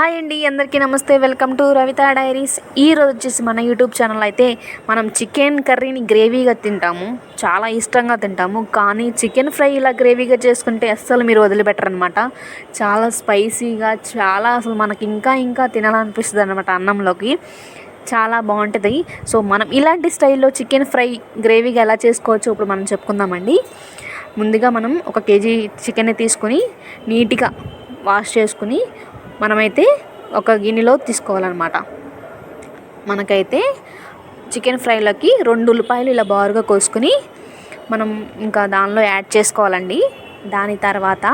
Hi అండి అందరికీ నమస్తే. Welcome to Ravitha diaries. ఈ రోజు వచ్చేసి మన యూట్యూబ్ ఛానల్ అయితే మనం చికెన్ కర్రీని గ్రేవీగా తింటాము. చాలా ఇష్టంగా తింటాము. కానీ చికెన్ ఫ్రై ఇలా గ్రేవీగా చేసుకుంటే అస్సలు మీరు వదిలిపెట్టరు అనమాట చాలా స్పైసీగా చాలా అసలు మనకి ఇంకా ఇంకా తినాలనిపిస్తుంది అనమాట అన్నంలోకి. చాలా బాగుంటుంది. సో మనం ఇలాంటి స్టైల్లో చికెన్ ఫ్రై గ్రేవీగా ఎలా చేసుకోవచ్చో ఇప్పుడు మనం చెప్పుకుందామండి. ముందుగా మనం ఒక కేజీ చికెన్ తీసుకొని నీట్గా వాష్ చేసుకుని మనమైతే ఒక గిన్నెలో తీసుకోవాలన్నమాట. మనకైతే చికెన్ ఫ్రైలోకి రెండు ఉల్లిపాయలు ఇలా బారుగా కోసుకుని మనం ఇంకా దానిలో యాడ్ చేసుకోవాలండి. దాని తర్వాత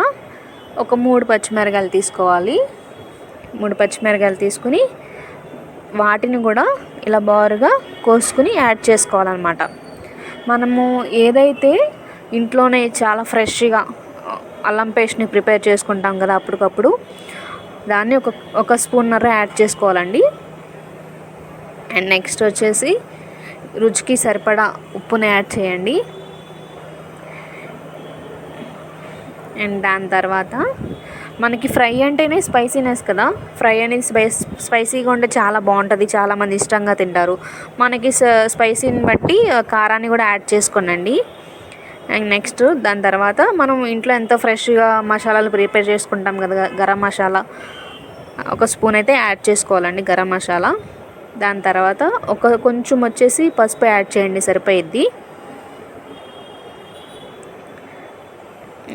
ఒక మూడు పచ్చిమిరకాయలు తీసుకోవాలి. మూడు పచ్చిమిరకాయలు తీసుకుని వాటిని కూడా ఇలా బారుగా కోసుకుని యాడ్ చేసుకోవాలన్నమాట. మనము ఏదైతే ఇంట్లోనే చాలా ఫ్రెష్గా అల్లం పేస్ట్ని ప్రిపేర్ చేసుకుంటాం కదా అప్పటికప్పుడు దాన్ని ఒక ఒక స్పూన్నర యాడ్ చేసుకోవాలండి. అండ్ నెక్స్ట్ వచ్చేసి రుచికి సరిపడా ఉప్పుని యాడ్ చేయండి. అండ్ దాని తర్వాత మనకి ఫ్రై అంటేనే స్పైసీనెస్ కదా. ఫ్రై అనేది స్పైస్ స్పైసీగా ఉంటే చాలా బాగుంటుంది చాలామంది ఇష్టంగా తింటారు. మనకి స్పైసీని బట్టి కారాన్ని కూడా యాడ్ చేసుకోండి అండ్ నెక్స్ట్ దాని తర్వాత మనం ఇంట్లో ఎంతో ఫ్రెష్గా మసాలాలు ప్రిపేర్ చేసుకుంటాం కదా గరం మసాలా. ఒక స్పూన్ అయితే యాడ్ చేసుకోవాలండి గరం మసాలా. దాని తర్వాత ఒక కొంచెం వచ్చేసి పసుపు యాడ్ చేయండి సరిపోయిద్ది.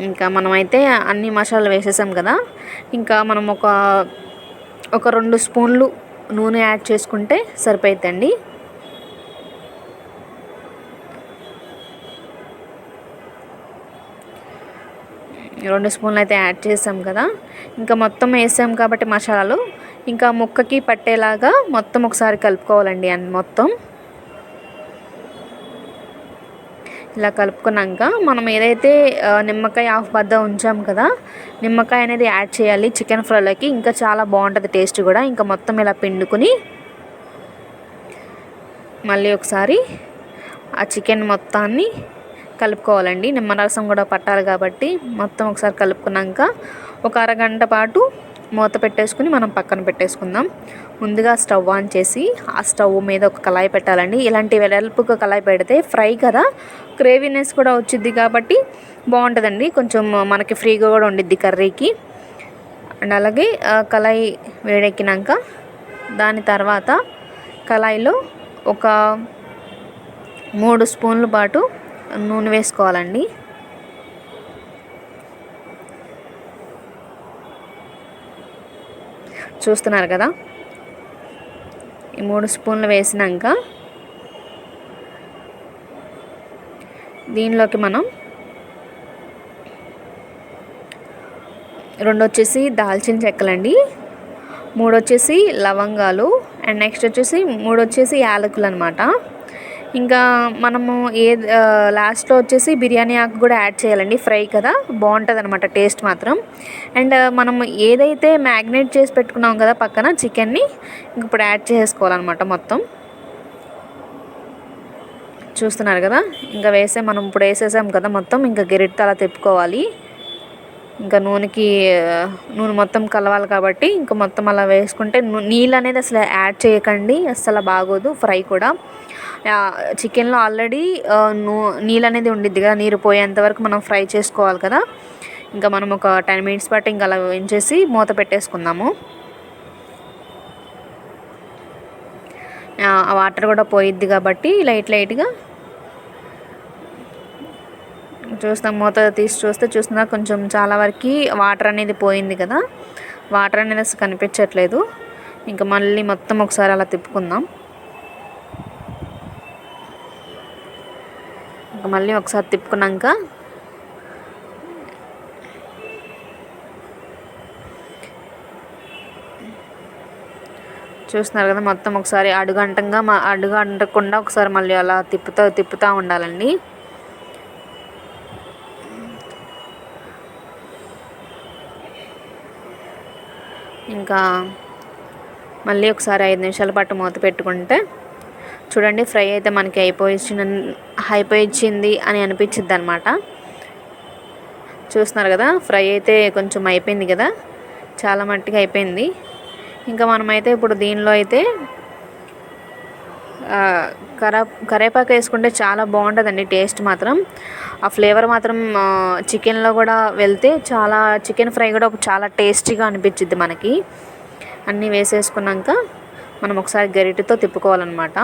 ఇంకా మనమైతే అన్ని మసాలాలు వేసేసాం కదా ఇంకా మనం ఒక ఒక రెండు స్పూన్లు నూనె యాడ్ చేసుకుంటే సరిపోతుందండి రెండు స్పూన్లు అయితే యాడ్ చేసాం కదా. ఇంకా మొత్తం వేసాం కాబట్టి మసాలాలు. ఇంకా ముక్కకి పట్టేలాగా మొత్తం ఒకసారి కలుపుకోవాలండి అన్ని మొత్తం. ఇలా కలుపుకున్నాక మనం ఏదైతే నిమ్మకాయ హాఫ్ బద్ద ఉంచాం కదా నిమ్మకాయ అనేది యాడ్ చేయాలి చికెన్ ఫ్రైలోకి. ఇంకా చాలా బాగుంటుంది టేస్ట్ కూడా. ఇంకా మొత్తం ఇలా పిండుకుని మళ్ళీ ఒకసారి ఆ చికెన్ మొత్తాన్ని కలుపుకోవాలండి. నిమ్మరసం కూడా పట్టాలి కాబట్టి మొత్తం ఒకసారి కలుపుకున్నాక ఒక అరగంట పాటు మూత పెట్టేసుకుని మనం పక్కన పెట్టేసుకుందాం. ముందుగా స్టవ్ ఆన్ చేసి ఆ స్టవ్ మీద ఒక కళాయి పెట్టాలండి. ఇలాంటి వెడల్పుగా కళాయి పెడితే ఫ్రై కదా? గ్రేవీనెస్ కూడా వచ్చింది కాబట్టి బాగుంటుందండి. కొంచెం మనకి ఫ్రీగా కూడా ఉండిద్ది కర్రీకి. అండ్ అలాగే కళాయి వేడెక్కినాక దాని తర్వాత కళాయిలో ఒక మూడు స్పూన్ల పాటు నూనె వేసుకోవాలండి. చూస్తున్నారు కదా? ఈ మూడు స్పూన్లు వేసినాక దీనిలోకి మనం రెండు వచ్చేసి దాల్చిన చెక్కలండి మూడు వచ్చేసి లవంగాలు అండ్ నెక్స్ట్ వచ్చేసి మూడు వచ్చేసి యాలకులు అనమాట ఇంకా మనము ఏ లాస్ట్లో వచ్చేసి బిర్యానీ ఆకు కూడా యాడ్ చేయాలండి. ఫ్రై కదా బాగుంటుంది అనమాట టేస్ట్ మాత్రం అండ్ మనం ఏదైతే మ్యాగ్నేట్ చేసి పెట్టుకున్నాం కదా పక్కన చికెన్ని ఇప్పుడు యాడ్ చేసుకోవాలన్నమాట మొత్తం. చూస్తున్నారు కదా ఇంకా వేసే మనం ఇప్పుడు వేసేసాం కదా మొత్తం ఇంకా గెరిట్తో అలా తిప్పుకోవాలి. ఇంకా నూనెకి నూనె మొత్తం కలవాలి కాబట్టి ఇంకా మొత్తం అలా వేసుకుంటే నీళ్ళు అనేది అసలు యాడ్ చేయకండి అస్సలు బాగోదు ఫ్రై కూడా. చికెన్లో ఆల్రెడీ నూ నీళ్ళు అనేది ఉండిద్ది కదా నీరు పోయేంత వరకు మనం ఫ్రై చేసుకోవాలి కదా. ఇంకా మనం ఒక టెన్ మినిట్స్ పాటు ఇంకా అలా వేయించేసి మూత పెట్టేసుకుందాము. ఆ వాటర్ కూడా పోయిద్ది కాబట్టి లైట్ లైట్గా. చూస్తాం మూత తీసి చూస్తే చూస్తున్నా కొంచెం చాలా వరకు వాటర్ అనేది పోయింది కదా. వాటర్ అనేది అసలు కనిపించట్లేదు. ఇంకా మళ్ళీ మొత్తం ఒకసారి అలా తిప్పుకుందాం. మళ్ళీ ఒకసారి తిప్పుకున్నాక చూస్తున్నారు కదా మొత్తం ఒకసారి అడుగంటంగా మా అడుగు అంటకుండా ఒకసారి మళ్ళీ అలా తిప్పుతూ తిప్పుతూ ఉండాలండి. ఇంకా మళ్ళీ ఒకసారి ఐదు నిమిషాల పాటు మూత పెట్టుకుంటే చూడండి ఫ్రై అయితే మనకి అయిపోయింది అయిపోయింది అని అనిపించింది అనమాట చూస్తున్నారు కదా ఫ్రై అయితే కొంచెం అయిపోయింది కదా చాలా మట్టిగా అయిపోయింది. ఇంకా మనమైతే ఇప్పుడు దీనిలో అయితే కరా కరేపాకు వేసుకుంటే చాలా బాగుంటుందండి టేస్ట్ మాత్రం. ఆ ఫ్లేవర్ మాత్రం చికెన్లో కూడా వెళ్తే చాలా చికెన్ ఫ్రై కూడా చాలా టేస్టీగా అనిపించిద్ది మనకి. అన్నీ వేసేసుకున్నాక మనం ఒకసారి గరిటెతో తిప్పుకోవాలన్నమాట.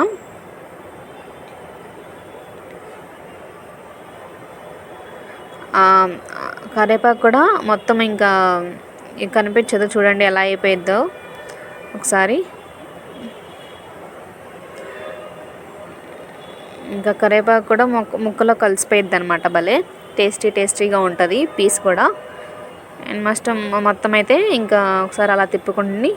కరివేపాకు కూడా మొత్తం ఇంకా కనిపించదు. చూడండి ఎలా అయిపోయిద్దో ఒకసారి. ఇంకా కరివేపాకు కూడా ముక్క ముక్కలో కలిసిపోయిద్ది అనమాట భలే. టేస్టీ టేస్టీగా ఉంటుంది పీస్ కూడా. అండ్ మస్ట్ మొత్తం అయితే ఇంకా ఒకసారి అలా తిప్పుకుండి.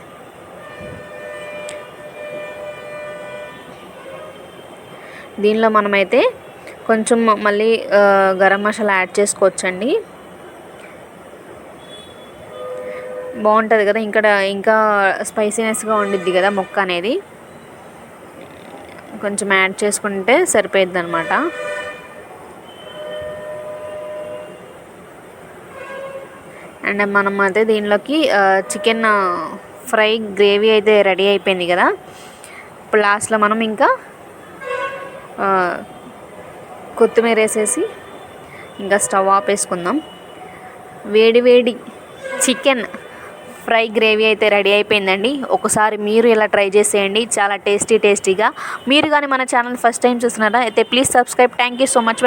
దీనిలో మనమైతే కొంచెం మళ్ళీ గరం మసాలా యాడ్ చేసుకోవచ్చండి. బాగుంటుంది కదా ఇంకా ఇంకా స్పైసీనెస్గా ఉండిద్ది కదా మొక్క అనేది. కొంచెం యాడ్ చేసుకుంటే సరిపోయిద్ది అనమాట అండ్ మనం అయితే దీనిలోకి చికెన్ ఫ్రై గ్రేవీ అయితే రెడీ అయిపోయింది కదా. ఇప్పుడు లాస్ట్లో మనం ఇంకా కొత్తిమీర వేసేసి ఇంకా స్టవ్ ఆపేసుకుందాం. వేడి వేడి చికెన్ ఫ్రై గ్రేవీ అయితే రెడీ అయిపోయిందండి. ఒకసారి మీరు ఇలా ట్రై చేసేయండి. చాలా టేస్టీ టేస్టీగా. మీరు కానీ మన ఛానల్ ఫస్ట్ టైం చూస్తున్నారా అయితే please subscribe. Thank you so much.